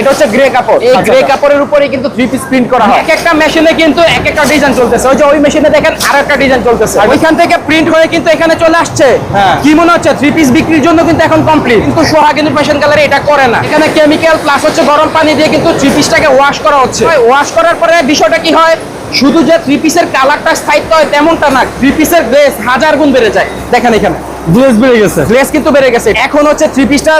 এটা হচ্ছে গ্রে কাপড়। এই আচ্ছা, গ্রে আচ্ছা। কাপড়ের উপরে কিন্তু থ্রি পিস প্রিন্ট করা হয়। এক একটা মেশিনে কিন্তু এক একটা ডিজাইন চলতেছে। ওই যে ওই মেশিনে দেখেন আর একটা ডিজাইন চলতেছে ওইখান থেকে প্রিন্ট হয়ে কিন্তু এখানে চলে আসছে। হ্যাঁ। কি মনে হচ্ছে? থ্রি পিস বিক্রির জন্য কিন্তু এখন কমপ্লিট কিন্তু সোহাগিনী ফ্যাশন গ্যালারি এটা করে না। এখানে কেমিক্যাল প্লাস হচ্ছে গরম পানি দিয়ে কিন্তু থ্রি পিসটাকে ওয়াশ করা হচ্ছে। ওয়াশ করার পরে বিষয়টা কি হয়? শুধু যে থ্রি পিসের কালারটা স্থায়িত্ব হয় তেমনটা না। থ্রি পিসের গ্লেস হাজার গুণ বেড়ে যায়। দেখেন এখানে। গ্লেজ বেড়ে গেছে। গ্লেস কিন্তু বেড়ে গেছে। এখন হচ্ছে থ্রি পিসটা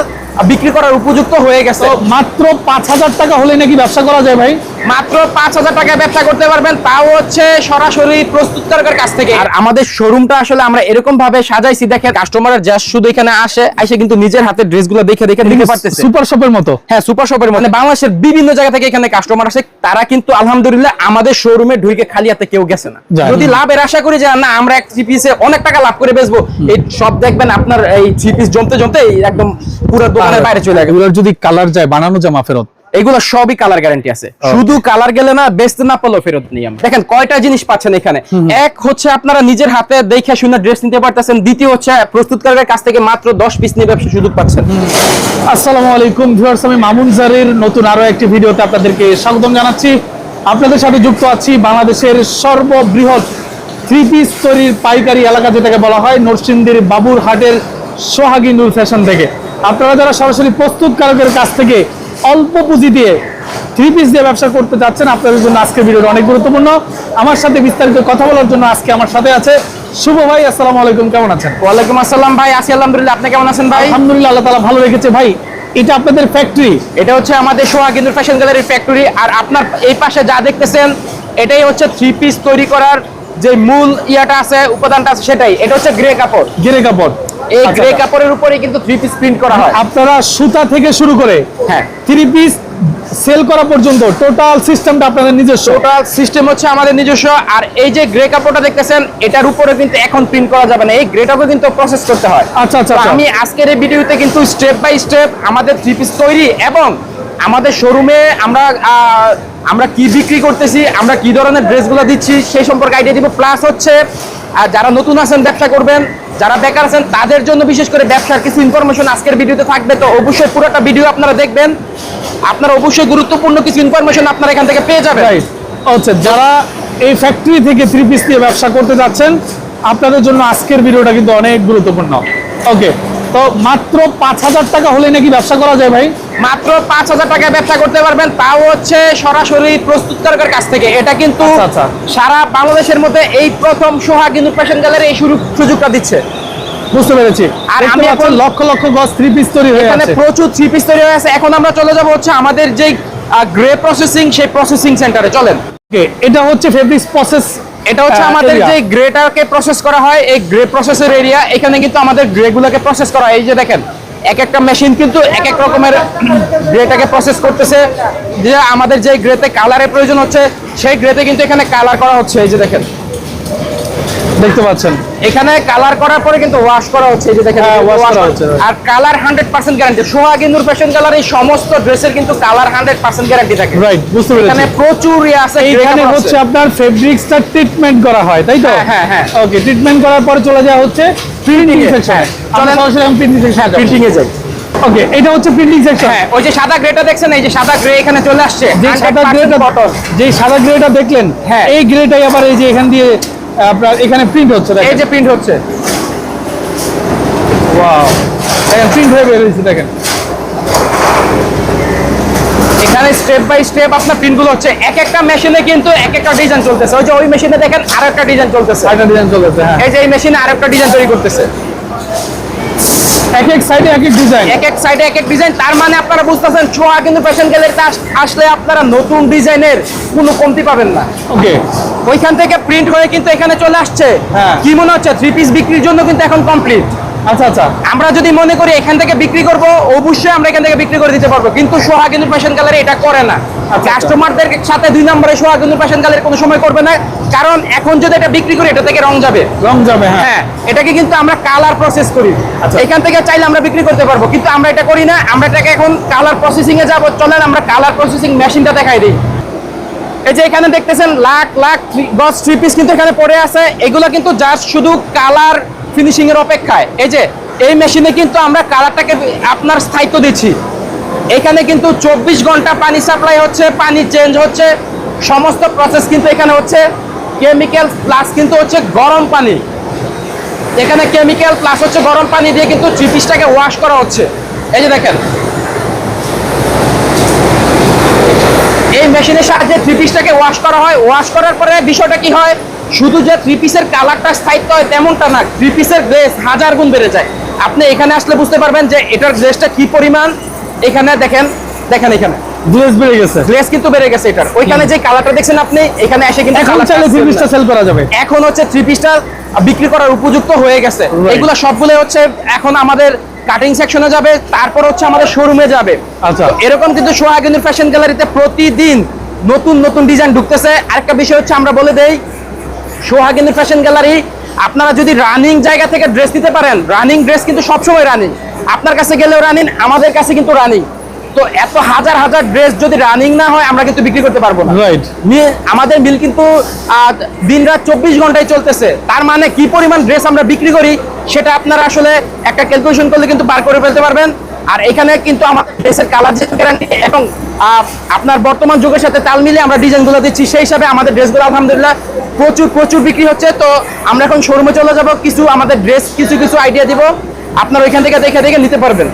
বিক্রি করার উপযুক্ত হয়ে গেছে। মাত্র পাঁচ হাজার টাকা হলে নাকি ব্যবসা করা যায় ভাই? মাত্র পাঁচ হাজার টাকায় ব্যবসা করতে পারবেন তাও হচ্ছে সরাসরি প্রস্তুতকারকের কাছ থেকে। আর আমাদের শোরুমটা আসলে আমরা এরকম ভাবে সাজাইছি দেখে কাস্টমারের জাস্ট শুধু এখানে আসে এসে কিন্তু নিজের হাতে ড্রেসগুলো দেখে দেখে নিতে পারতেছে। সুপার শপের মতো। হ্যাঁ সুপার শপের মানে বাংলাদেশের বিভিন্ন জায়গা থেকে এখানে কাস্টমার আসে তারা কিন্তু আলহামদুলিল্লাহ আমাদের শোরুমে ঢুকে খালি হাতে কেউ গেছে না। যদি লাভের আশা করি যে না আমরা এক পিসে অনেক টাকা লাভ করে বেচবো এই সব দেখবেন আপনার এই থ্রি পিস জমতে জমতে একদম পুরো দোকানের বাইরে চলে এগুলোর যদি কালার যায় বানানো জামা ফেরত এগুলো সবই কালার গ্যারান্টি আছে। শুধু কালার গেলে না বেচতে না পারলেও ফেরত দেখেন কয়টা জিনিস পাচ্ছেন এখানে? এক হচ্ছে আপনারা নিজের হাতে দেখে শুনে ড্রেস নিতে পারতেছেন। দ্বিতীয় হচ্ছে প্রস্তুতকারকের কাছ থেকে মাত্র দশ পিস নিয়ে ব্যবসা সুযোগ পাচ্ছেন। আসসালামু আলাইকুম ভিউয়ার্স আমি মামুন জারির নতুন আরও একটি ভিডিওতে আপনাদেরকে স্বাগতম জানাচ্ছি। আপনাদের সাথে যুক্ত আছি বাংলাদেশের সর্ববৃহৎ থ্রি পিস তৈরির পাইকারি এলাকা যেটাকে বলা হয় নরসিংদীর বাবুরহাটের সোহাগী নূর ফ্যাশন থেকে। আপনারা যারা সরাসরি প্রস্তুতকারকের কাছ থেকে অল্প পুঁজি দিয়ে থ্রি পিস দিয়ে ব্যবসা করতে চাচ্ছেন আপনাদের জন্য আজকের ভিডিওটা অনেক গুরুত্বপূর্ণ। আমার সাথে বিস্তারিত কথা বলার জন্য আজকে আমার সাথে আছে শুভ ভাই আসসালামু আলাইকুম কেমন আছেন? ওয়ালাইকুম আসসালাম ভাই আসি আলহামদুলিল্লাহ আপনি কেমন আছেন ভাই? আলহামদুলিল্লাহ আল্লাহ তালা ভালো রেখেছে ভাই। এটা আপনাদের ফ্যাক্টরি এটা হচ্ছে আমাদের সোহাগিন্দুর ফ্যাশন গ্যালারির ফ্যাক্টরি আর আপনার এই পাশে যা দেখতেছেন এটাই হচ্ছে থ্রি পিস তৈরি করার যে মূল ইয়াটা আছে উপাদানটা আছে সেটাই। এটা হচ্ছে গ্রে কাপড়। গ্রে কাপড়। এই আচ্ছা, গ্রে আচ্ছা। কাপড়ের উপরে কিন্তু থ্রি পিস প্রিন্ট করা হয়। আপনারা সুতা থেকে শুরু করে হ্যাঁ। থ্রি পিস সেল করা পর্যন্ত টোটাল সিস্টেমটা আপনাদের নিজস্ব। টোটাল সিস্টেম হচ্ছে আমাদের নিজস্ব। আর এই যে গ্রে কাপড়টা দেখতেছেন এটার উপরে কিন্তু এখন প্রিন্ট করা যাবে না। এই গ্রেটাকে কিন্তু প্রসেস করতে হয়। আচ্ছা আচ্ছা আচ্ছা। আমি আজকের এই ভিডিওতে কিন্তু স্টেপ বাই স্টেপ আমাদের থ্রি পিস তৈরি এবং আমাদের শোরুমে আমরা আমরা কি বিক্রি করতেছি, আমরা কি ধরনের ড্রেসগুলো দিচ্ছি, সেই সম্পর্কে আইডিয়া দিব। প্লাস হচ্ছে আর যারা নতুন আছেন, ব্যবসা করবেন, যারা বেকার আছেন, তাদের জন্য বিশেষ করে ব্যবসার কিছু ইনফরমেশন আজকের ভিডিওতে থাকবে। তো অবশ্যই পুরোটা ভিডিও আপনারা দেখবেন। আপনারা অবশ্যই গুরুত্বপূর্ণ কিছু ইনফরমেশন আপনারা এখান থেকে পেয়ে যাবেন. আচ্ছা যারা এই ফ্যাক্টরি থেকে থ্রি পিস দিয়ে ব্যবসা করতে যাচ্ছেন, আপনাদের জন্য আজকের ভিডিওটা কিন্তু অনেক গুরুত্বপূর্ণ। ওকে তো মাত্র পাঁচ হাজার টাকা হলে নাকি ব্যবসা করা যায় ভাই? মাত্র পাঁচ হাজার টাকায় ব্যবসা করতে পারবেন তাও হচ্ছে সরাসরি প্রস্তুতকারকের কাছ থেকে। এটা কিন্তু আচ্ছা, আচ্ছা। সারা বাংলাদেশের মধ্যে এই প্রথম সোহাগ কিন্তু ফ্যাশন গ্যালারি এই সুযোগটা দিচ্ছে। বুঝতে পেরেছি। আর আমি এখন- লক্ষ লক্ষ গজ থ্রি পিস তৈরি হয়ে আছে। প্রচুর থ্রি পিস তৈরি হয়ে আছে। এখন আমরা চলে যাব হচ্ছে আমাদের যে গ্রে প্রসেসিং সেই প্রসেসিং সেন্টারে চলেন। এটা হচ্ছে ফেব্রিক্স প্রসেস এটা হচ্ছে আমাদের যে গ্রেটারকে প্রসেস করা হয় এই গ্রে প্রসেসের এরিয়া এখানে কিন্তু আমাদের গ্রেগুলোকে প্রসেস করা হয়। এই যে দেখেন এক একটা মেশিন কিন্তু এক এক রকমের গ্রেটাকে প্রসেস করতেছে। যে আমাদের যে গ্রেতে কালারের প্রয়োজন হচ্ছে সেই গ্রেতে কিন্তু এখানে কালার করা হচ্ছে। এই যে দেখেন দেখতে পাচ্ছেন এখানে কালার করার পরে কিন্তু ওয়াশ করা হচ্ছে যে দেখেন হ্যাঁ, wash wash করা হচ্ছে। আর কালার হান্ড্রেড পার্সেন্ট গ্যারান্টি সোহাগিন্দুর ফ্যাশন কালার এই সমস্ত ড্রেসের কিন্তু কালার হান্ড্রেড পার্সেন্ট গ্যারান্টি থাকে রাইট বুঝতে পেরেছি এখানে প্রচুর ইয়ে আছে কাপড় হচ্ছে। আপনার ফেব্রিক্সটা ট্রিটমেন্ট করা হয় তাই তো হ্যাঁ, হ্যাঁ, হ্যাঁ। ওকে ট্রিটমেন্ট করার পরে চলে যাওয়া হচ্ছে প্রিন্টিং সেকশন হ্যাঁ। চলে চলেন। সরাসরি প্রিন্টিং সেকশন প্রিন্টিং এ যাই ওকে এটা হচ্ছে প্রিন্টিং সেকশন হ্যাঁ ওই যে সাদা গ্রেটা দেখছেন এই যে সাদা গ্রে এখানে চলে আসছে যে সাদা গ্রেটা যে সাদা গ্রেটা দেখলেন হ্যাঁ। এই গ্রেটাই আবার এই যে এখান দিয়ে আপনার এখানে প্রিন্ট হচ্ছে এই যে প্রিন্ট হচ্ছে। ওয়াও দেখেন প্রিন্ট হয়ে বের হয়েছে দেখেন। এখানে স্টেপ বাই স্টেপ আপনার প্রিন্টগুলো হচ্ছে এক একটা মেশিনে কিন্তু এক একটা ডিজাইন চলতেছে। ওই যে ওই মেশিনে দেখেন আর একটা ডিজাইন চলতেছে। একটা ডিজাইন চলেছে হ্যাঁ। এই যে এই মেশিনে আর একটা ডিজাইন তৈরি করতেছে। এক এক সাইডে এক এক ডিজাইন এক এক সাইডে এক এক ডিজাইন তার মানে আপনারা বুঝতেছেন ছোঁয়া কিন্তু ফ্যাশন গ্যালারিতে আসলে আপনারা নতুন ডিজাইনের কোনো কমতি পাবেন না। ওকে ওইখান থেকে প্রিন্ট হয়ে কিন্তু এখানে চলে আসছে। হ্যাঁ। কি মনে হচ্ছে? থ্রি পিস বিক্রির জন্য কিন্তু এখন কমপ্লিট আচ্ছা আচ্ছা। আমরা যদি মনে করি এখান থেকে বিক্রি করব অবশ্যই আমরা এখান থেকে বিক্রি করে দিতে পারব। কিন্তু সোহাগিন্দু ফ্যাশন এটা করে না। আচ্ছা। কাস্টমারদের সাথে দুই নম্বরে সোহাগিন্দু ফ্যাশন কোনো সময় করবে না। কারণ এখন যদি এটা বিক্রি করি এটা থেকে রং যাবে। রং যাবে হ্যাঁ। হ্যাঁ এটাকে কিন্তু আমরা কালার প্রসেস করি। আচ্ছা। এখান থেকে চাইলে আমরা বিক্রি করতে পারব কিন্তু আমরা এটা করি না। আমরা এটাকে এখন কালার প্রসেসিং এ যাব। চলেন আমরা কালার প্রসেসিং মেশিনটা দেখাই দিই। এই যে এখানে দেখতেছেন লাখ লাখ গজ থ্রি পিস কিন্তু এখানে পড়ে আছে। এগুলো কিন্তু জাস্ট শুধু কালার ফিনিশিং এর অপেক্ষায়। এই যে, এই মেশিনে কিন্তু আমরা কালারটাকে আপনার স্থায়িত্ব দিচ্ছি। এখানে কিন্তু চব্বিশ ঘণ্টা পানি সাপ্লাই হচ্ছে, পানি চেঞ্জ হচ্ছে, সমস্ত প্রসেস কিন্তু এখানে হচ্ছে। কেমিক্যাল প্লাস কিন্তু হচ্ছে গরম পানি। এখানে কেমিক্যাল প্লাস হচ্ছে গরম পানি দিয়ে কিন্তু থ্রি পিসটাকে ওয়াশ করা হচ্ছে। এই যে দেখেন এই মেশিনের সাহায্যে থ্রি পিসটাকে ওয়াশ করা হয়। ওয়াশ করার পরে বিষয়টা কি হয়? শুধু যে থ্রি পিসের কালারটা স্থায়িত্ব হয় তেমনটা না থ্রি পিসের গ্রেস হাজার গুণ বেড়ে যায়। আপনি এখানে আসলে বুঝতে পারবেন যে এটার গ্রেসটা কি পরিমাণ? এখানে দেখেন দেখেন এখানে। গ্লেজ বেড়ে গেছে। গ্লেস কিন্তু বেড়ে গেছে এটার। ওইখানে যে কালারটা দেখছেন আপনি এখানে এসে কিন্তু এখন চাইলে থ্রি পিসটা সেল করা যাবে। এখন হচ্ছে থ্রি পিসটা বিক্রি করার উপযুক্ত হয়ে গেছে. এগুলো সবগুলো হচ্ছে এখন আমাদের কাটিং সেকশনে যাবে তারপর হচ্ছে আমাদের শোরুমে যাবে। আচ্ছা। এরকম কিন্তু সোহাগিনীর ফ্যাশন গ্যালারিতে প্রতিদিন নতুন নতুন ডিজাইন ঢুকতেছে। আরেকটা বিষয় হচ্ছে আমরা বলে দেই সোহাগিনী ফ্যাশন গ্যালারি আপনারা যদি রানিং জায়গা থেকে ড্রেস দিতে পারেন রানিং ড্রেস কিন্তু সবসময় রানিং আপনার কাছে গেলেও রানিং আমাদের কাছে কিন্তু রানিং তো এত হাজার হাজার ড্রেস যদি রানিং না হয় আমরা কিন্তু বিক্রি করতে পারব না। রাইট মিল- আমাদের মিল কিন্তু দিন রাত চব্বিশ ঘন্টায় চলতেছে। তার মানে কি পরিমাণ ড্রেস আমরা বিক্রি করি সেটা আপনারা আসলে একটা ক্যালকুলেশন করলে কিন্তু বার করে ফেলতে পারবেন। আর এখানে কিন্তু আমাদের ড্রেসের কালার যে গ্যারান্টি এবং আপনার বর্তমান যুগের সাথে তাল মিলিয়ে আমরা ডিজাইনগুলো দিচ্ছি সেই হিসাবে আমাদের ড্রেসগুলো আলহামদুলিল্লাহ প্রচুর প্রচুর বিক্রি হচ্ছে। তো আমরা এখন শোরুমে চলে যাব কিছু আমাদের ড্রেস কিছু কিছু আইডিয়া দিব। আপনারা ওইখান থেকে দেখে দেখে নিতে পারবেন।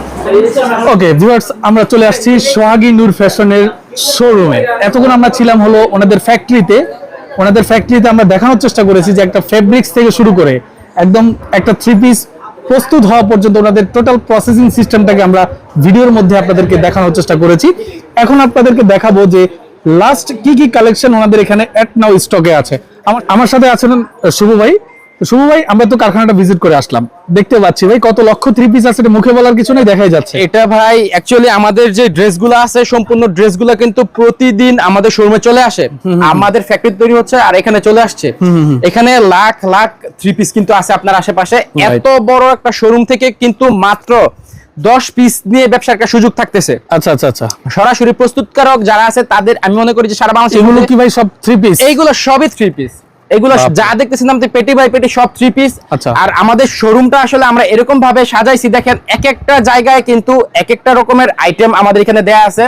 ওকে ভিউয়ার্স আমরা চলে আসছি সোহাগী নূর ফ্যাশনের শোরুমে এতক্ষণ আমরা ছিলাম হলো ওনাদের ফ্যাক্টরিতে ওনাদের ফ্যাক্টরিতে আমরা দেখানোর চেষ্টা করেছি যে একটা ফেব্রিক্স থেকে শুরু করে একদম একটা থ্রি পিস প্রস্তুত হওয়া পর্যন্ত ওনাদের টোটাল প্রসেসিং সিস্টেমটাকে আমরা ভিডিওর মধ্যে আপনাদেরকে দেখানোর চেষ্টা করেছি। এখন আপনাদেরকে দেখাবো যে লাস্ট কি কি কালেকশন ওনাদের এখানে এট নাও স্টকে আছে। আমার আমার সাথে আছেন শুভ ভাই। শুভ ভাই আমরা তো কারখানাটা ভিজিট করে আসলাম। দেখতে পাচ্ছি ভাই কত লক্ষ থ্রি পিস আছে মুখে বলার কিছু নেই দেখাই যাচ্ছে। এটা ভাই অ্যাকচুয়ালি আমাদের যে ড্রেসগুলো আছে সম্পূর্ণ ড্রেসগুলো কিন্তু প্রতিদিন আমাদের শোরুমে চলে আসে। আমাদের ফ্যাক্টরি তৈরি হচ্ছে আর এখানে চলে আসছে। এখানে লাখ লাখ থ্রি পিস কিন্তু আছে আপনার আশেপাশে। এত বড় একটা শোরুম থেকে কিন্তু মাত্র দশ পিস নিয়ে ব্যবসার একটা সুযোগ থাকতেছে। আচ্ছা আচ্ছা আচ্ছা। সরাসরি প্রস্তুতকারক যারা আছে তাদের আমি মনে করি যে সারা বাংলাদেশে এগুলো কি ভাই সব থ্রি পিস এইগুলো সবই থ্রি পিস এগুলো। যা দেখতেছেন আপনি পেটি বাই পেটি সব থ্রি পিস আচ্ছা। আর আমাদের শোরুমটা আসলে আমরা এরকম ভাবে সাজাইছি দেখেন এক একটা জায়গায় কিন্তু এক একটা রকমের আইটেম আমাদের এখানে দেয়া আছে।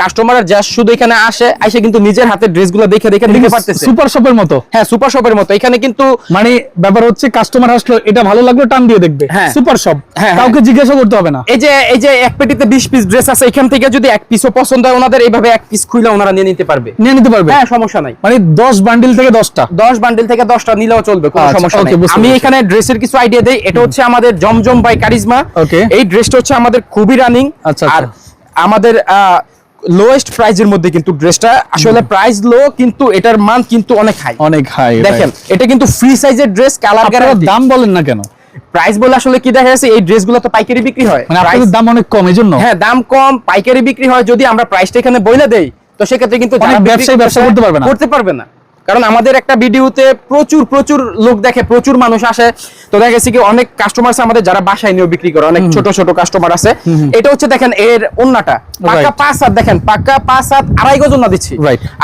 কাস্টমার জাস্ট শুধু এখানে আসে এসে কিন্তু নিজের হাতে ড্রেসগুলো দেখে দেখে নিতে পারতেছে। সুপার শপের মতো। হ্যাঁ সুপার শপের মতো। এখানে কিন্তু মানে ব্যাপার হচ্ছে কাস্টমার আসলো এটা ভালো লাগল টান দিয়ে দেখবে। হ্যাঁ। সুপার শপ হ্যাঁ, কাউকে জিজ্ঞাসা করতে হবে না। এই যে এই যে এক পেটিতে বিশ পিস ড্রেস আছে এখান থেকে যদি এক পিসও পছন্দ হয় ওনাদের এইভাবে এক পিস খুলে ওনারা নিয়ে নিতে পারবে। নিয়ে নিতে পারবে? হ্যাঁ সমস্যা নাই। মানে দশ বান্ডিল থেকে দশটা। দশ বান্ডিল থেকে দশটা নিলেও চলবে কোনো আচ্ছা, সমস্যা নেই। আমি এখানে ড্রেসের কিছু আইডিয়া দেই এটা হচ্ছে আমাদের জমজম বাই কারিজমা. এই ড্রেসটা হচ্ছে আমাদের খুবই রানিং আচ্ছা, আর আচ্ছা। আমাদের লোয়েস্ট প্রাইজের মধ্যে কিন্তু ড্রেসটা আসলে প্রাইস লো কিন্তু এটার মান কিন্তু অনেক হাই অনেক হাই দেখেন এটা কিন্তু ফ্রি সাইজের ড্রেস কালার গ্যারান্টি দাম বলেন না কেন? প্রাইস বলে আসলে কি দেখা যাচ্ছে এই ড্রেসগুলো তো পাইকারি বিক্রি হয়। মানে আপনাদের দাম অনেক কম এই জন্য হ্যাঁ দাম কম পাইকারি বিক্রি হয় যদি আমরা প্রাইসটা এখানে বইলে দেই তো সেক্ষেত্রে কিন্তু ব্যবসায়ী ব্যবসা করতে পারবে না। করতে পারবে না। কারণ আমাদের একটা ভিডিওতে প্রচুর প্রচুর লোক দেখে প্রচুর মানুষ আসে। তো দেখা গেছে কি অনেক কাস্টমার আছে আমাদের যারা বাসায় নিয়েও বিক্রি করে অনেক ছোট ছোট কাস্টমার আছে। এটা হচ্ছে দেখেন এর অন্যটা পাকা পাঁচ হাত দেখেন পাকা পাঁচ হাত আড়াই গজ না দিচ্ছি।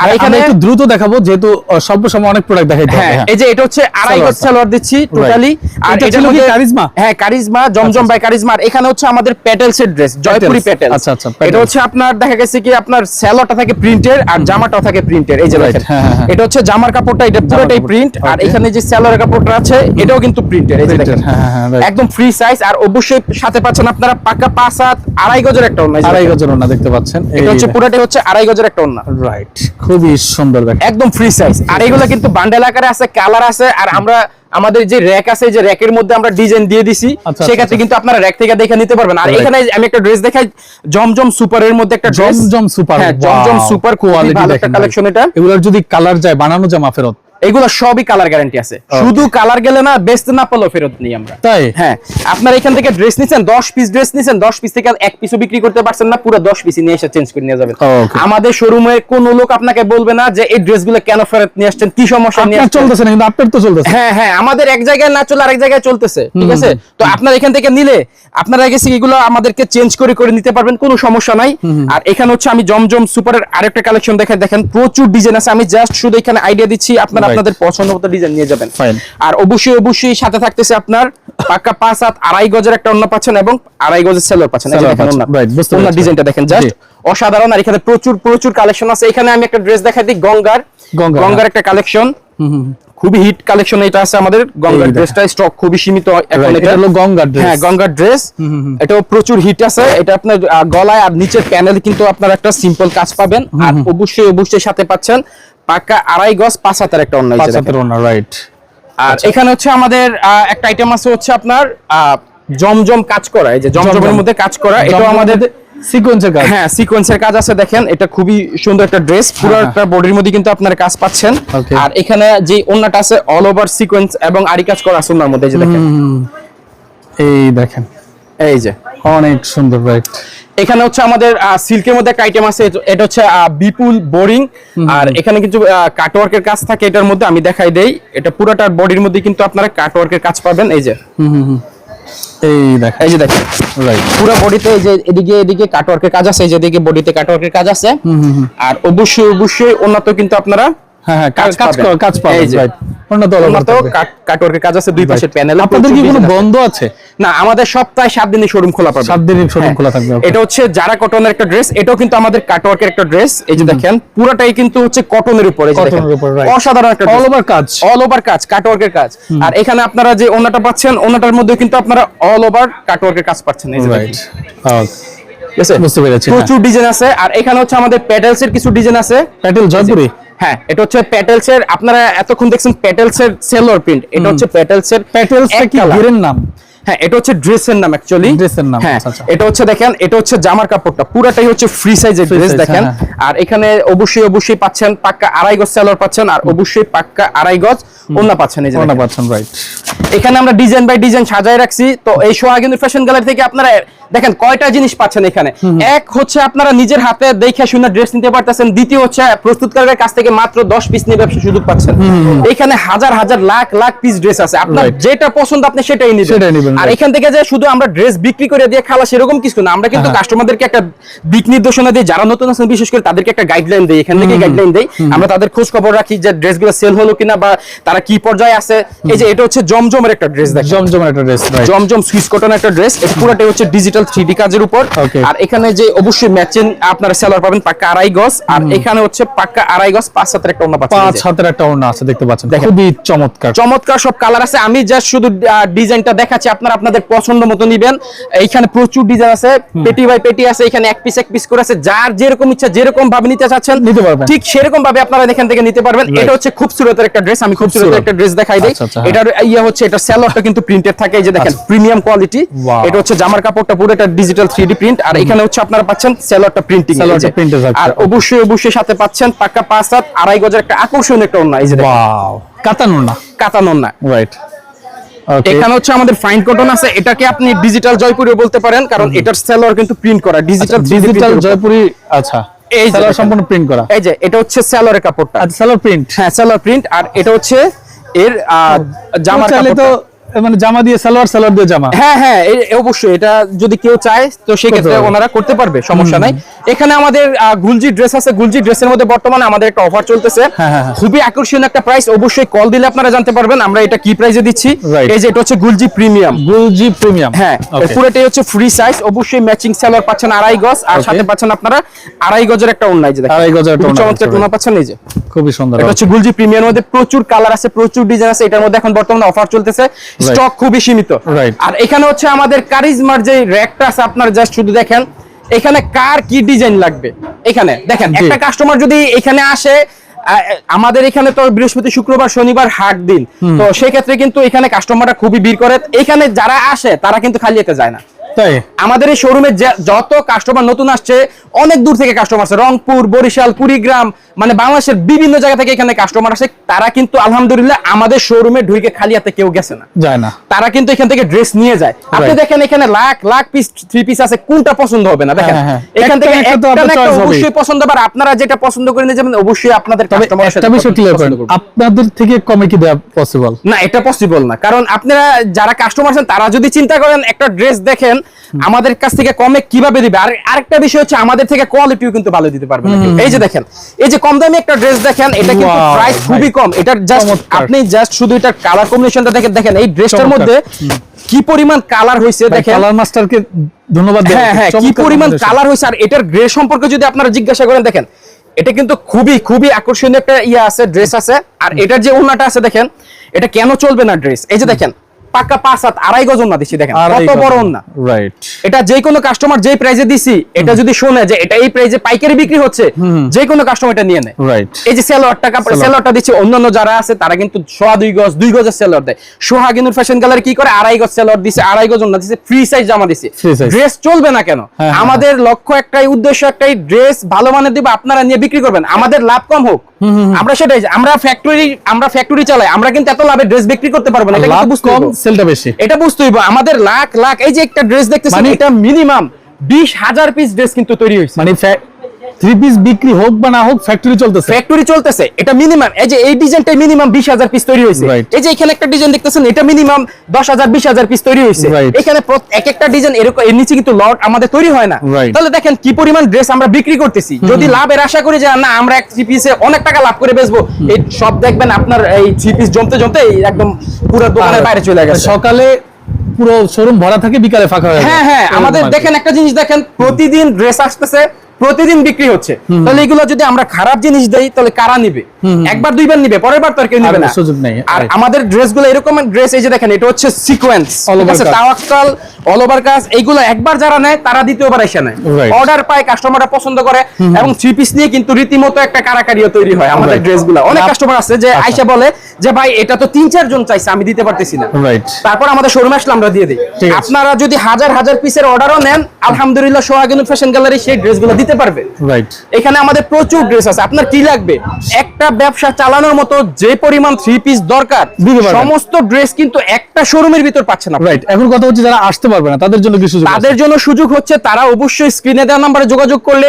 আর এখানে একটু দ্রুত দেখাবো যেহেতু স্বল্প সময় অনেক প্রোডাক্ট দেখাইতে হবে। হ্যাঁ হ্যাঁ। এই যে এটা হচ্ছে আড়াই গজ সালোয়ার দিচ্ছি টোটালি আর এটা মধ্যে কারিজমা? হ্যাঁ কারিজমা জমজম বাই কারিজমা আর এখানে হচ্ছে আমাদের প্যাটেলস এর ড্রেস জয়পুরি প্যাটেল আচ্ছা, আচ্ছা, এটা হচ্ছে আপনার দেখা গেছে কি আপনার স্যালোটা থাকে প্রিন্টের আর জামাটা থাকে প্রিন্টের এই যে দেখেন। হ্যাঁ, হ্যাঁ। এটা হচ্ছে জামার কাপড়টা এটা পুরোটাই প্রিন্ট আর এখানে যে স্যালোর কাপড়টা আছে এটাও কিন্তু প্রিন্টের এই যে দেখেন। হ্যাঁ, হ্যাঁ, একদম ফ্রি সাইজ আর অবশ্যই সাথে পাচ্ছেন আপনারা পাকা পাঁচ হাত আড়াই গজের একটা ওন্না আড়াই গজের ওন্না দেখতে পাচ্ছেন এটা হচ্ছে পুরোটাই হচ্ছে আড়াই গজের একটা ওন্না রাইট খুবই সুন্দর একদম ফ্রি সাইজ আর এগুলো কিন্তু বান্ডেল আকারে আছে কালার আছে আর আমরা আমাদের যে র‍্যাক আছে যে র‍্যাকের মধ্যে আমরা ডিজাইন দিয়ে দিছি আচ্ছা, সেক্ষেত্রে আচ্ছা। কিন্তু আপনারা র‍্যাক থেকে দেখে নিতে পারবেন। আর এখানে আমি একটা ড্রেস দেখাই জমজম সুপার এর মধ্যে একটা ড্রেস জমজম সুপার হ্যাঁ জমজম সুপার কোয়ালিটি একটা কালেকশন এটা। এগুলোর যদি কালার যায় বানানো জামা ফেরত এগুলো সবই কালার গ্যারান্টি আছে। শুধু কালার গেলে না বেচতে না পারলেও ফেরত নিই আমরা। তাই? হ্যাঁ আপনার এখান থেকে ড্রেস নিছেন 10 পিস ড্রেস নিছেন 10 পিস থেকে এক পিসও বিক্রি করতে পারছেন না পুরো 10 পিস নিয়ে এসে চেঞ্জ করে নিয়ে যাবেন। আমাদের শোরুমে কোন লোক আপনাকে বলবে না যে এই ড্রেসগুলো কেন ফেরত নিয়ে আসছেন কি সমস্যা নিয়ে আসছেন। চলতেছে না কিন্তু আপনার তো চলতেছে। হ্যাঁ হ্যাঁ আমাদের এক জায়গায় না চলে আরেক জায়গায় চলতেছে ঠিক আছে? তো আপনার এখান থেকে নিলে আপনারা গেছে এগুলো আমাদেরকে চেঞ্জ করে করে নিতে পারবেন কোনো সমস্যা নাই। আর এখানে হচ্ছে আমি জমজম সুপারের আরেকটা কালেকশন দেখেন দেখেন প্রচুর ডিজাইন আছে আমি জাস্ট শুধু এখানে আইডিয়া দিচ্ছি আপনারা. আপনাদের পছন্দ মতো ডিজাইন নিয়ে যাবেন। আর অবশ্যই অবশ্যই সাথে থাকতেছে আপনার পাক্কা পাঁচ হাত আড়াই গজের একটা অন্য পাচ্ছেন এবং আড়াই গজের সেলোর পাচ্ছেন। এই যে সালোয়ার দেখেন পাচ্ছেন, ওড়না। right, বুঝতে ওড়নার পেরেছি। ডিজাইনটা দেখেন জাস্ট অসাধারণ আর এখানে প্রচুর প্রচুর কালেকশন আছে। এখানে আমি একটা ড্রেস দেখাই দিই গঙ্গার। গঙ্গার, হ্যাঁ। একটা কালেকশন খুবই হিট কালেকশন এটা আছে আমাদের। গঙ্গার। ড্রেসটা স্টক খুবই সীমিত এখন এটা। হলো গঙ্গার dress। হ্যাঁ গঙ্গার ড্রেস এটাও প্রচুর হিট আছে। এটা আপনার গলায় আর নিচের প্যানেল কিন্তু আপনার একটা সিম্পল কাজ পাবেন। আর অবশ্যই অবশ্যই সাথে পাচ্ছেন পাক্কা আড়াই গজ পাঁচ হাতের একটা অন্য পাঁচ হাতের ওনা রাইট আর এখানে হচ্ছে আমাদের একটা আইটেম আছে হচ্ছে আপনার জমজম কাজ করা এই যে জমজমের মধ্যে কাজ করা এটাও আমাদের সিকোয়েন্সের কাজ। হ্যাঁ সিকোয়েন্সের কাজ আছে দেখেন এটা খুবই সুন্দর একটা ড্রেস পুরো হ্যাঁ। একটা বডির মধ্যে কিন্তু আপনার কাজ পাচ্ছেন। আর এখানে যে ওন্নাটা আছে অল ওভার সিকোয়েন্স এবং আরি কাজ করা আছে মধ্যে এই যে দেখেন। এই দেখেন। এই যে। অনেক সুন্দর রাইট এখানে হচ্ছে আমাদের সিল্কের মধ্যে একটা আইটেম আছে এটা- হচ্ছে বিপুল বোরিং আর এখানে কিন্তু কাটওয়ার্কের কাজ থাকে এটার মধ্যে আমি দেখাই দেই। এটা পুরোটার বডির মধ্যে কিন্তু আপনারা কাটওয়ার্কের কাজ পাবেন এই যে। এই দেখেন। এই যে দেখেন। রাইট পুরো বডিতে এই যে এদিকে এদিকে কাটওয়ার্কের কাজ আছে এই যে এদিকে বডিতে কাটওয়ার্কের কাজ আছে। আর অবশ্যই অবশ্যই উন্নত কিন্তু আপনারা হ্যাঁ হ্যাঁ কাজ কাজ কাজ পাবেন। কর- কাজ পাবেন এই যে। রাইট উন্নত all over উন্নত থাকবে। কাটওয়ার্কের কাজ আছে দুই পাশের প্যানেল আপনাদের কি কোনো বন্ধ আছে না আমাদের সপ্তাহে সাত দিনই শোরুম খোলা পাবে সাত দিনই শোরুম হ্যাঁ। খোলা থাকবে এটা হচ্ছে যারা কটনের একটা ড্রেস এটাও কিন্তু আমাদের কাটওয়ার্কের একটা ড্রেস এই যে দেখেন পুরোটাই কিন্তু হচ্ছে কটনের উপর. অসাধারণ একটা অল ওভার কাজ অল ওভার কাজ কাটওয়ার্কের কাজ আর এখানে আপনারা যে ওনাটা পাচ্ছেন ওনাটার মধ্যে কিন্তু আপনারা অল ওভার কাটওয়ার্কের কাজ পাচ্ছেন এই যে রাইট দেখেন। ঠিক আছে? বুঝতে পেরেছি। প্রচুর ডিজাইন আছে আর এখানে হচ্ছে আমাদের প্যাটেলস এর কিছু ডিজাইন আছে প্যাটেল জয়পুরি হ্যাঁ এটা হচ্ছে প্যাটেলস এর আপনারা এতক্ষণ দেখছেন প্যাটেলস এর সেলর প্রিন্ট এটা হচ্ছে প্যাটেলস এর প্যাটেলস কি। নাম? হ্যাঁ এটা হচ্ছে ড্রেসের নাম অ্যাকচুয়ালি নাম, হ্যাঁ আচ্ছা, আচ্ছা। এটা হচ্ছে দেখেন এটা হচ্ছে জামার কাপড়টা পুরাটাই হচ্ছে ফ্রি সাইজের ড্রেস দেখেন। হ্যাঁ, আর এখানে অবশ্যই অবশ্যই পাচ্ছেন পাক্কা আড়াই গজ সেলর পাচ্ছেন আর অবশ্যই পাক্কা আড়াই গজ ওন্না পাচ্ছেন এই যে পাচ্ছেন রাইট এখানে আমরা ডিজাইন বাই ডিজাইন সাজায় রাখছি তো এই সোহা কিন্তু ফ্যাশন গ্যালারি থেকে আপনারা দেখেন কয়টা জিনিস পাচ্ছেন এখানে। এক হচ্ছে আপনারা নিজের হাতে দেখে শুনে ড্রেস নিতে পারতেছেন। দ্বিতীয় হচ্ছে প্রস্তুতকারকের কাছ থেকে মাত্র 10 পিস নিয়ে ব্যবসা সুযোগ পাচ্ছেন। এখানে হাজার হাজার লাখ লাখ পিস ড্রেস আছে। আপনার যেটা পছন্দ আপনি সেটাই নিবেন। আর এখান থেকে যে শুধু আমরা ড্রেস বিক্রি করে দিয়ে খালা সেরকম কিছু না আমরা কিন্তু হ্যাঁ। কাস্টমারদেরকে একটা দিক নির্দেশনা দিই। যারা নতুন আছেন বিশেষ করে তাদেরকে একটা গাইডলাইন দেই। এখান থেকে গাইডলাইন দেই। আমরা তাদের খোঁজ খবর রাখি যে ড্রেসগুলো সেল হলো কিনা বা তারা কি পর্যায়ে আছে। এই যে এটা হচ্ছে জমজমের একটা ড্রেস দেখেন। জমজমের একটা ড্রেস জমজম সুইস কটন একটা ড্রেস পুরোটাই হচ্ছে ডিজিটাল থ্রি কাজের উপর। আর এখানে যে অবশ্যই ম্যাচিং আপনারা সেলার পাবেন পাক্কা আড়াই গজ। আর এখানে হচ্ছে পাক্কা আড়াই গজ পাঁচ সাতের একটা অন্য পাচ্ছেন পাঁচ হাতের একটা ওড়না আছে দেখতে পাচ্ছেন। খুবই চমৎকার। চমৎকার সব কালার আছে। আমি জাস্ট শুধু ডিজাইনটা দেখাচ্ছি। আপনারা আপনাদের পছন্দ মতো নিবেন। এইখানে প্রচুর ডিজাইন আছে। পেটি বাই পেটি আছে। এখানে এক পিস এক পিস করে আছে। যার যেরকম ইচ্ছা যেরকম ভাবে নিতে চাচ্ছেন নিতে পারবেন। ঠিক সেরকম ভাবে আপনারা এখান থেকে নিতে পারবেন। এটা হচ্ছে খুব সুরতের একটা ড্রেস আমি খুব সুরতের একটা ড্রেস দেখাই দিই। আচ্ছা, আচ্ছা, হ্যাঁ। এটার ইয়ে হচ্ছে এটা সেলরটা কিন্তু প্রিন্টেড থাকে। এই যে দেখেন প্রিমিয়াম কোয়ালিটি এটা হচ্ছে জামার কাপড়টা পুরো এটা ডিজিটাল থ্রি প্রিন্ট আর এখানে হচ্ছে আপনারা পাচ্ছেন সেলরটা প্রিন্টিং আর অবশ্যই অবশ্যই সাথে পাচ্ছেন পাক্কা পাঁচ আড়াই গজের একটা আকর্ষণীয় একটা অন্য এই যে দেখেন, ওয়াও কাতান ওড়না? কাতান অন্য রাইট এখানে হচ্ছে আমাদের ফাইন কটন আছে এটাকে আপনি ডিজিটাল জয়পুরিও বলতে পারেন কারণ এটার সেলর কিন্তু প্রিন্ট করা ডিজিটাল ডিজিটাল জয়পুরি আচ্ছা। এই দেখেন। সম্পূর্ণ প্রিন্ট করা। এই যে এটা হচ্ছে সেলরের কাপড়টা। আচ্ছা সালোয়ার প্রিন্ট হ্যাঁ সেলর প্রিন্ট আর এটা হচ্ছে এর জামার কাপড়টা। মানে জামা দিয়ে সালোয়ার সালোয়ার দিয়ে জামা? হ্যাঁ হ্যাঁ অবশ্যই এটা যদি কেউ চায় তো সেক্ষেত্রে ওনারা করতে পারবে সমস্যা নাই। এখানে আমাদের গুলজি ড্রেস আছে। গুলজি ড্রেসের মধ্যে বর্তমানে আমাদের একটা অফার চলতেছে। হ্যাঁ, হ্যাঁ, হ্যাঁ। খুবই আকর্ষণীয় একটা প্রাইস অবশ্যই কল দিলে আপনারা জানতে পারবেন আমরা এটা কি প্রাইসে দিচ্ছি। এই যে এটা হচ্ছে গুলজি প্রিমিয়াম গুলজি প্রিমিয়াম হ্যাঁ পুরোটাই হচ্ছে ফ্রি সাইজ অবশ্যই ম্যাচিং সেলার পাচ্ছেন আড়াই গজ। আর সাথে পাচ্ছেন আপনারা আড়াই গজের একটা ওন্না এই যে আড়াই গজের একটা চমৎকার ওন্না পাচ্ছেন এই যে। খুবই সুন্দর এটা হচ্ছে গুলজি প্রিমিয়ার মধ্যে প্রচুর কালার আছে প্রচুর ডিজাইন আছে। এটার মধ্যে এখন বর্তমানে অফার চলতেছে। স্টক খুবই সীমিত। আর এখানে হচ্ছে আমাদের কারিজমার যে র্যাকটা আছে আপনারা জাস্ট শুধু দেখেন। এখানে কার কি ডিজাইন লাগবে? এখানে দেখেন একটা কাস্টমার যদি এখানে আসে আমাদের এখানে তো বৃহস্পতি শুক্রবার শনিবার হাট দিন। তো সেক্ষেত্রে কিন্তু এখানে কাস্টমাররা খুবই ভিড় করে। এখানে যারা আসে তারা কিন্তু খালি যেতে যায় না। তাই? আমাদের এই শোরুমে যত কাস্টমার নতুন আসছে অনেক দূর থেকে কাস্টমার আসছে রংপুর বরিশাল কুড়িগ্রাম মানে বাংলাদেশের বিভিন্ন জায়গা থেকে এখানে কাস্টমার আসে। তারা কিন্তু আলহামদুলিল্লাহ আমাদের শোরুমে ঢুকে খালি হাতে কেউ গেছে না। যায় না। তারা কিন্তু এখান থেকে ড্রেস নিয়ে যায়। আপনি দেখেন এখানে lakh lakh piece three piece আছে কোনটা পছন্দ হবে না? দেখেন হ্যাঁ, হ্যাঁ। এখান থেকে। অবশ্যই পছন্দ হবে আপনারা যেটা পছন্দ করে নিয়ে যাবেন অবশ্যই আপনাদের সাথে। আপনাদের থেকে কমে কি দেওয়া পসিবল না এটা পসিবল না। কারণ আপনারা যারা কাস্টমার আছেন তারা যদি চিন্তা করেন একটা ড্রেস দেখেন আমাদের কাছ থেকে কমে কীভাবে দিবে? আর আরেকটা বিষয় হচ্ছে আমাদের থেকে কোয়ালিটিও কিন্তু ভালো দিতে পারবে এই যে দেখেন এই যে কম দামি একটা ড্রেস দেখেন এটা কিন্তু প্রাইস খুবই কম। এটার জাস্ট আপনি জাস্ট শুধু এটার কালার কম্বিনেশনটা দেখেন দেখেন এই ড্রেসটার মধ্যে কি পরিমাণ কালার হয়েছে দেখেন? কালার মাস্টারকে ধন্যবাদ হ্যাঁ হ্যাঁ কি পরিমাণ কালার হয়েছে আর এটার গ্রে সম্পর্কে যদি আপনারা জিজ্ঞাসা করেন দেখেন এটা কিন্তু খুবই খুবই আকর্ষণীয় একটা ইয়ে আছে ড্রেস আছে। আর এটার যে ওন্নাটা আছে দেখেন এটা কেন চলবে না ড্রেস এই যে দেখেন পাক্কা পাঁচ হাত আড়াই গজ ওন্না দিচ্ছি দেখেন কত বড়। ওন্না রাইট এটা যে কোনো কাস্টমার যেই প্রাইজে দিছি এটা যদি শোনে যে এটা এই প্রাইজে পাইকারি বিক্রি হচ্ছে যে কোনো কাস্টমার এটা নিয়ে নেয়। রাইট এই যে সেলোয়ারটা কাপড় সালোয়ার। সেলোয়ারটা দিচ্ছে অন্যান্য যারা আছে তারা কিন্তু সোয়া দুই গজ দুই গজের সেলোয়ার দেয়। সোহাগিনুর ফ্যাশন গ্যালারি কি করে? আড়াই গজ সেলোয়ার দিছে আড়াই গজ দিছে ফ্রি সাইজ জামা দিছে। ড্রেস চলবে না কেন? হ্যাঁ, হ্যাঁ, আমাদের লক্ষ্য একটাই উদ্দেশ্য একটাই ড্রেস ভালো মানের দিব আপনারা নিয়ে বিক্রি করবেন। আমাদের লাভ কম হোক। আমরা সেটাই আমরা ফ্যাক্টরি আমরা ফ্যাক্টরি চালাই আমরা কিন্তু এত লাভে ড্রেস বিক্রি করতে পারব না এটা কিন্তু বুঝতে কম সেলটা বেশি। এটা বুঝতে হইব আমাদের লাখ লাখ এই যে একটা ড্রেস দেখতেছেন মানে- এটা মিনিমাম বিশ হাজার পিস ড্রেস কিন্তু তৈরি হয়েছে মানে থ্রি পিস বিক্রি হোক বা না হোক ফ্যাক্টরি চলতেছে। ফ্যাক্টরি চলতেছে। এটা মিনিমাম এই যে এই ডিজাইনটা মিনিমাম বিশ হাজার পিস তৈরি হয়েছে। এই যে এখানে একটা ডিজাইন দেখতেছেন এটা মিনিমাম দশ হাজার বিশ হাজার পিস তৈরি হয়েছে। এখানে এক একটা ডিজাইন এরকম এর নিচে কিন্তু লট আমাদের তৈরি হয় না। তাহলে দেখেন কি পরিমাণ ড্রেস আমরা বিক্রি করতেছি। যদি লাভের আশা করি যে না আমরা এক থ্রি পিসে অনেক টাকা লাভ করে বেচবো এই সব দেখবেন আপনার এই থ্রি পিস জমতে জমতে একদম পুরো দোকানের বাইরে চলে গেছে। সকালে পুরো শোরুম ভরা থাকে বিকালে ফাঁকা হয়ে হ্যাঁ হ্যাঁ আমাদের দেখেন একটা জিনিস দেখেন প্রতিদিন ড্রেস আসতেছে প্রতিদিন বিক্রি হচ্ছে। তাহলে এগুলো যদি আমরা খারাপ জিনিস দেই তাহলে কারা নিবে? একবার দুইবার নিবে পরের বার তো আর কেউ নিবে না। সুযোগ নেই, আর আমাদের ড্রেসগুলো এরকম ড্রেস এই যে দেখেন এটা হচ্ছে sequence over Tawakkal all over কাজ এইগুলো একবার যারা নেয় তারা দ্বিতীয়বার এসে নেয়। অর্ডার পায় কাস্টমাররা পছন্দ করে এবং থ্রি পিস নিয়ে কিন্তু রীতিমতো একটা কারাকারিও তৈরি হয় আমাদের. ড্রেসগুলো অনেক কাস্টমার আছে যে আচ্ছা। আইসা বলে যে ভাই এটা তো তিন চার জন চাইছে আমি দিতে পারতেছি না। তারপর আমাদের শোরুমে আসলে আমরা দিয়ে দিই। আপনারা যদি হাজার হাজার পিসের অর্ডারও নেন আলহামদুলিল্লাহ সোহাগিনু ফ্যাশন গ্যালারি সেই ড্রেসগুলো দিতে পারবে। রাইট এখানে আমাদের প্রচুর ড্রেস আছে। আপনার কি লাগবে? একটা ব্যবসা চালানোর মতো যে পরিমাণ থ্রি পিস দরকার সমস্ত ড্রেস কিন্তু একটা শোরুমের ভিতর পাচ্ছেন আপনি রাইট এখন কথা হচ্ছে যারা আসতে পারবে না তাদের জন্য কি সুযোগ তাদের জন্য সুযোগ হচ্ছে তারা অবশ্যই স্ক্রিনে দেওয়া নাম্বারে যোগাযোগ করলে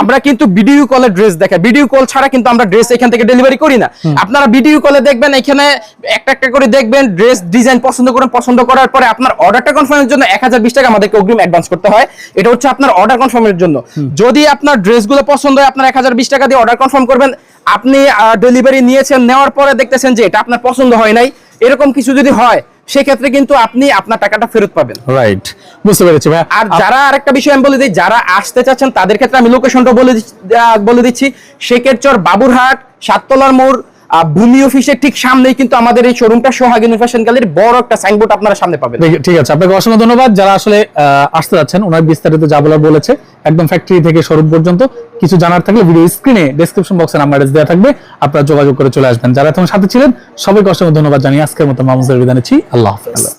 আমরা কিন্তু ভিডিও কলে ড্রেস দেখাই। ভিডিও কল ছাড়া কিন্তু আমরা ড্রেস এখান থেকে ডেলিভারি করি না। আপনারা ভিডিও কলে দেখবেন এখানে একটা একটা করে দেখবেন ড্রেস ডিজাইন পছন্দ করেন পছন্দ করার পরে আপনার অর্ডারটা কনফার্মের জন্য এক হাজার বিশ টাকা আমাদেরকে অগ্রিম অ্যাডভান্স করতে হয়। এটা হচ্ছে আপনার অর্ডার কনফার্মের জন্য। যদি আপনার ড্রেসগুলো পছন্দ হয় আপনার এক হাজার বিশ টাকা দিয়ে অর্ডার কনফার্ম করবেন। আপনি ডেলিভারি নিয়েছেন নেওয়ার পরে দেখতেছেন যে এটা আপনার পছন্দ হয় নাই। এরকম কিছু যদি হয় সেক্ষেত্রে কিন্তু আপনি আপনার টাকাটা ফেরত পাবেন। রাইট বুঝতে পেরেছি ভাই আর যারা আরেকটা বিষয় আমি বলে দিই যারা আসতে চাচ্ছেন তাদের ক্ষেত্রে আমি লোকেশনটা বলে বলে দিচ্ছি। শেখেরচর বাবুরহাট সাততলার মোড় ভূমি অফিসের ঠিক সামনেই কিন্তু আমাদের এই শোরুমটা সোহাগিন ফ্যাশন গ্যালারির বড় একটা সাইনবোর্ড আপনারা সামনে পাবেন। ঠিক- আছে, আপনাকে অসংখ্য ধন্যবাদ। যারা আসলে আসতে যাচ্ছেন, ওনার বিস্তারিত যা বলার বলেছে, একদম ফ্যাক্টরি থেকে শোরুম পর্যন্ত, কিছু জানার থাকলে ভিডিও স্ক্রিনে ডেসক্রিপশন বক্সে নাম্বার দেওয়া থাকবে, আপনারা যোগাযোগ করে চলে আসবেন। যারা এখন সাথে ছিলেন, সবাইকে অসংখ্য ধন্যবাদ জানিয়ে আজকের মতো মামুজের বিদায় আল্লাহ হাফেজ।